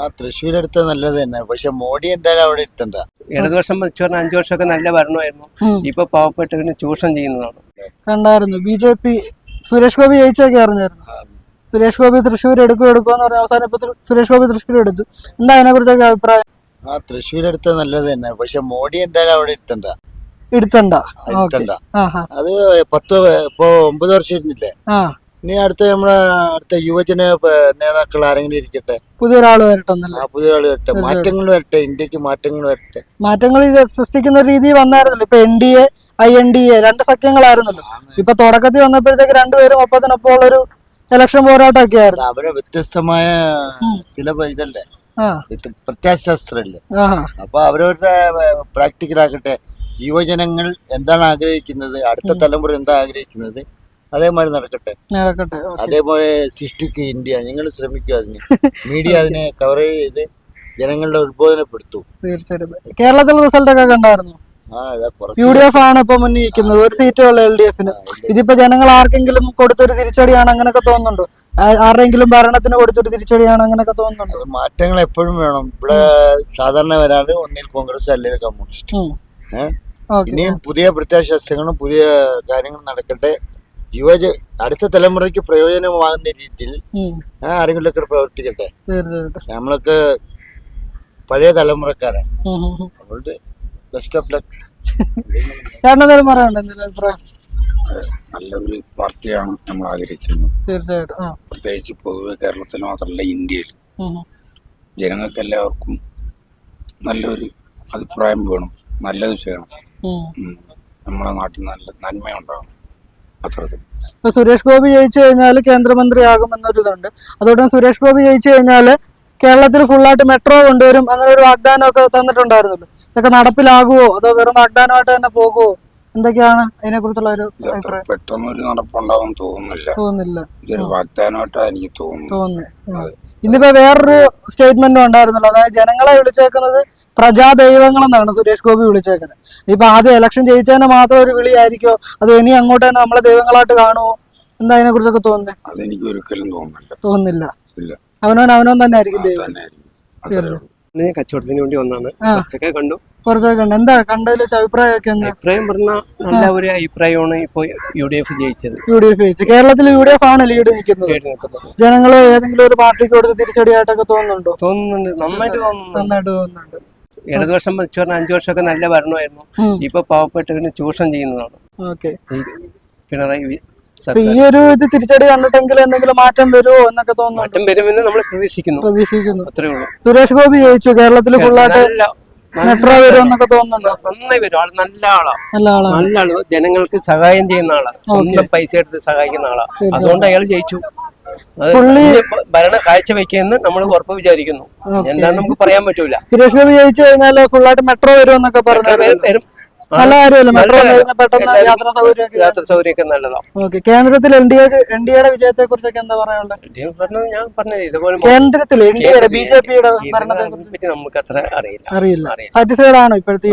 ആ തൃശ്ശൂർ എടുത്ത നല്ലത് തന്നെ. പക്ഷെ മോഡി എന്തായാലും അവിടെ എടുത്തണ്ട ഇടതുവർഷം വെച്ച് പറഞ്ഞാൽ അഞ്ചു വർഷമൊക്കെ നല്ല ഭരണമായിരുന്നു. ഇപ്പൊ പാവപ്പെട്ടവന് ചൂഷണം ചെയ്യുന്നതാണ്. കണ്ടായിരുന്നു B J P Suresh Gopi ജയിച്ചൊക്കെ അറിഞ്ഞായിരുന്നു. സുരേഷ് ഗോപി തൃശ്ശൂർ എടുക്കും എടുക്കുമെന്ന് പറഞ്ഞ അവസാനം ഇപ്പൊ സുരേഷ് ഗോപി തൃശ്ശൂർ എടുത്തു. എന്താ അതിനെ കുറിച്ചൊക്കെ അഭിപ്രായം? ആ തൃശ്ശൂർ എടുത്ത നല്ലത് തന്നെ. പക്ഷെ മോഡി എന്തായാലും അവിടെ എടുത്തണ്ട എടുത്തണ്ട ഹാ അത് പത്ത് ഇപ്പൊ ഒമ്പത് വർഷം ഇരുന്നില്ലേ? ആ. ഇനി അടുത്ത നമ്മളെ അടുത്ത യുവജന നേതാക്കൾ ആരെങ്കിലും ഇരിക്കട്ടെ? പുതിയൊരാൾ വരട്ടെന്നല്ലേ ആ പുതിയ ആൾ വരട്ടെ മാറ്റങ്ങൾ വരട്ടെ. ഇന്ത്യയ്ക്ക് മാറ്റങ്ങൾ വരട്ടെ. മാറ്റങ്ങൾ ഇത് സൃഷ്ടിക്കുന്ന ഒരു രീതി വന്നായിരുന്നല്ലോ. ഇപ്പൊ N D A I N D A രണ്ട് സഖ്യങ്ങളായിരുന്നല്ലോ. ഇപ്പൊ തുടക്കത്തിൽ വന്നപ്പോഴത്തേക്ക് രണ്ടുപേരും ഒപ്പത്തിനൊപ്പം ഉള്ളൊരു ഇലക്ഷൻ പോരാട്ടമൊക്കെ ആയിരുന്നു അവരെ വ്യത്യസ്തമായ ചില ഇതല്ലേ? പ്രത്യാശാസ്ത്രല്ലേ പ്രത്യാശാസ്ത്രമല്ലേ അപ്പൊ അവരവരുടെ പ്രാക്ടിക്കൽ ആക്കട്ടെ യുവജനങ്ങൾ എന്താണ് ആഗ്രഹിക്കുന്നത്? അടുത്ത തലമുറ എന്താ ആഗ്രഹിക്കുന്നത്? അതേമാതിരി നടക്കട്ടെ. നടക്കട്ടെ അതേപോലെ സൃഷ്ടിക്കുക ഇന്ത്യ ഞങ്ങൾ ശ്രമിക്കുക അതിന്. മീഡിയ അതിനെ കവർ ചെയ്ത് ജനങ്ങളുടെ ഉത്ബോധനപ്പെടുത്തു. തീർച്ചയായിട്ടും. കേരളത്തിലെ റിസൾട്ട് ഒക്കെ കണ്ടായിരുന്നു? യു ഡി എഫ് ആണ് ഇപ്പൊ മുന്നിൽ നിൽക്കുന്നത്. ഒരു സീറ്റേ ഉള്ളു എൽ ഡി എഫിന് ഇതിപ്പോ ജനങ്ങൾ ആർക്കെങ്കിലും കൊടുത്തൊരു തിരിച്ചടിയാണ് അങ്ങനെയൊക്കെ തോന്നുന്നുണ്ടോ? ആരെങ്കിലും ആരുടെയെങ്കിലും ഭരണത്തിന് കൊടുത്തൊരു തിരിച്ചടിയാണ് അങ്ങനെയൊക്കെ തോന്നുന്നുണ്ടോ? മാറ്റങ്ങൾ എപ്പോഴും വേണം. ഇവിടെ സാധാരണ വരാറ് ഒന്നിൽ കോൺഗ്രസ് അല്ലെങ്കിൽ കമ്മ്യൂണിസ്റ്റ്. ഇനിയും പുതിയ പ്രത്യാശാസ്ത്രങ്ങളും പുതിയ കാര്യങ്ങളും നടക്കട്ടെ. യുവജ അടുത്ത തലമുറയ്ക്ക് പ്രയോജനമാകുന്ന രീതിയിൽ ആരെങ്കിലുമൊക്കെ പ്രവർത്തിക്കട്ടെ? നമ്മളൊക്കെ പഴയ തലമുറക്കാരാണ്. അതുകൊണ്ട് ബെസ്റ്റ് ഓഫ് ലക്ക് ചേട്ടൻ എന്തെങ്കിലും പറയാനുണ്ടോ എന്തെങ്കിലും അഭിപ്രായം? നല്ല ഒരു പാർട്ടിയാണ് നമ്മൾ ആഗ്രഹിക്കുന്നത്. തീർച്ചയായിട്ടും പ്രത്യേകിച്ച് പൊതുവെ കേരളത്തിൽ മാത്രമല്ല ഇന്ത്യയിൽ. ജനങ്ങൾക്ക് എല്ലാവർക്കും നല്ലൊരു അഭിപ്രായം വേണം. നല്ലത് ചെയ്യണം. നമ്മുടെ നാട്ടിൽ നല്ല നന്മയുണ്ടാകണം അത്തരത്തിൽ ഇപ്പൊ സുരേഷ് ഗോപി ജയിച്ചു കഴിഞ്ഞാൽ കേന്ദ്രമന്ത്രി എന്നൊരു ഇതുണ്ട് അതുകൊണ്ട് സുരേഷ് ഗോപി ജയിച്ചു കഴിഞ്ഞാൽ കേരളത്തിൽ ഫുള്ളായിട്ട് മെട്രോ കൊണ്ടുവരും അങ്ങനെ ഒരു വാഗ്ദാനമൊക്കെ തന്നിട്ടുണ്ടായിരുന്നല്ലോ. ഇതൊക്കെ നടപ്പിലാകുമോ അതോ വെറും വാഗ്ദാനമായിട്ട് തന്നെ പോകുമോ എന്തൊക്കെയാണ് അതിനെ കുറിച്ചുള്ള ഒരു പെട്ടെന്ന് ഒരു അഭിപ്രായം? പെട്ടെന്നൊരു നടപ്പുണ്ടാവും തോന്നുന്നില്ല. തോന്നുന്നില്ല. ഇതൊരു വാഗ്ദാനമായിട്ടാണ് എനിക്ക് തോന്നുന്നു. തോന്നുന്നു ഇന്നിപ്പോ വേറൊരു സ്റ്റേറ്റ്മെന്റും ഉണ്ടായിരുന്നല്ലോ. അതായത് ജനങ്ങളെ വിളിച്ചേക്കുന്നത് പ്രജാദൈവങ്ങളെന്നാണ് സുരേഷ് ഗോപി വിളിച്ചേക്കുന്നത്. ഇപ്പൊ ആദ്യം ഇലക്ഷൻ ജയിച്ചതിന് മാത്രം ഒരു വിളിയായിരിക്കോ? അത് ഇനി അങ്ങോട്ട് തന്നെ നമ്മളെ ദൈവങ്ങളായിട്ട് കാണുമോ എന്താ അതിനെ കുറിച്ചൊക്കെ തോന്നുന്നത് അതെനിക്ക് ഒരിക്കലും തോന്നുന്നില്ല. തോന്നുന്നില്ല. അവനോൻ അവനവൻ അവനവൻ തന്നെ ആയിരിക്കും ദൈവം. കച്ചവടത്തിന് വേണ്ടി വന്നാണ് കുറച്ചൊക്കെ കണ്ടു. കുറച്ചൊക്കെ എന്താ കണ്ടതിൽ അഭിപ്രായമൊക്കെ അഭിപ്രായം നല്ല ഒരു അഭിപ്രായമാണ് ഇപ്പൊ യു ഡി എഫ് ജയിച്ചത്. യു ഡി എഫ് ജയിച്ചു. കേരളത്തിൽ യു ഡി എഫ് ആണ് ലീഡ് നിൽക്കുന്നത്. ജനങ്ങൾ ഏതെങ്കിലും ഒരു പാർട്ടിക്ക് കൊടുത്ത് തിരിച്ചടിയായിട്ടൊക്കെ തോന്നുന്നുണ്ടോ? തോന്നുന്നുണ്ട്. നന്നായിട്ട് തോന്നുന്നു നന്നായിട്ട് തോന്നുന്നുണ്ട്. ഇടതുവർഷം വെച്ച് പറഞ്ഞാൽ അഞ്ചു വർഷമൊക്കെ നല്ല ഭരണമായിരുന്നു. ഇപ്പൊ പാവപ്പെട്ടവന് ചൂഷണം ചെയ്യുന്നതാണ്. പിണറായി ഈ ഒരു ഇത് തിരിച്ചടി കണ്ടിട്ടെങ്കിൽ എന്തെങ്കിലും മാറ്റം വരുമോ എന്നൊക്കെ തോന്നുന്നു മാറ്റം വരുമെന്ന് നമ്മൾ പ്രതീക്ഷിക്കുന്നു. പ്രതീക്ഷിക്കുന്നു. അത്രേ ഉള്ളൂ. സുരേഷ് ഗോപി ജയിച്ചു. കേരളത്തിൽ ഫുള്ളായിട്ട് നല്ല മെട്രോ വരുമെന്നൊക്കെ തോന്നുന്നുണ്ടോ? നന്നായി വരും. ആൾ നല്ല ആളാ. നല്ല ആളാണ് നല്ല ആൾ. ജനങ്ങൾക്ക് സഹായം ചെയ്യുന്ന ആളാ. സ്വന്തം പൈസ എടുത്ത് സഹായിക്കുന്ന ആളാ. അതുകൊണ്ട് അയാൾ ജയിച്ചു. പുള്ളി- ഭരണ കാഴ്ച വെക്കുമെന്ന് നമ്മൾ ഉറപ്പ് വിചാരിക്കുന്നു. എന്താന്ന് നമുക്ക് പറയാൻ പറ്റൂല. സുരേഷ് ഗോപി ജയിച്ചു കഴിഞ്ഞാൽ ഫുള്ളായിട്ട് മെട്രോ വരുമെന്നൊക്കെ പറഞ്ഞു. നല്ല കാര്യമല്ലേ? മെട്രോ പെട്ടെന്ന് യാത്രാ സൗകര്യമൊക്കെ യാത്രാ സൗകര്യമൊക്കെ നല്ലതാ. ഓക്കെ. കേന്ദ്രത്തിൽ N D A N D എയുടെ വിജയത്തെ കുറിച്ചൊക്കെ എന്താ പറയാനുള്ളത് ഞാൻ പറഞ്ഞത് ഞാൻ ഇതുപോലെ കേന്ദ്രത്തിൽ എൻ ഡി എയുടെ ബി ജെ പിയുടെ ഭരണത്തെ ഇതിനെ നമുക്ക് അത്ര അറിയില്ല. അറിയില്ല. സാറ്റിസ്ഫൈഡ് ആണോ ഇപ്പോഴത്തെ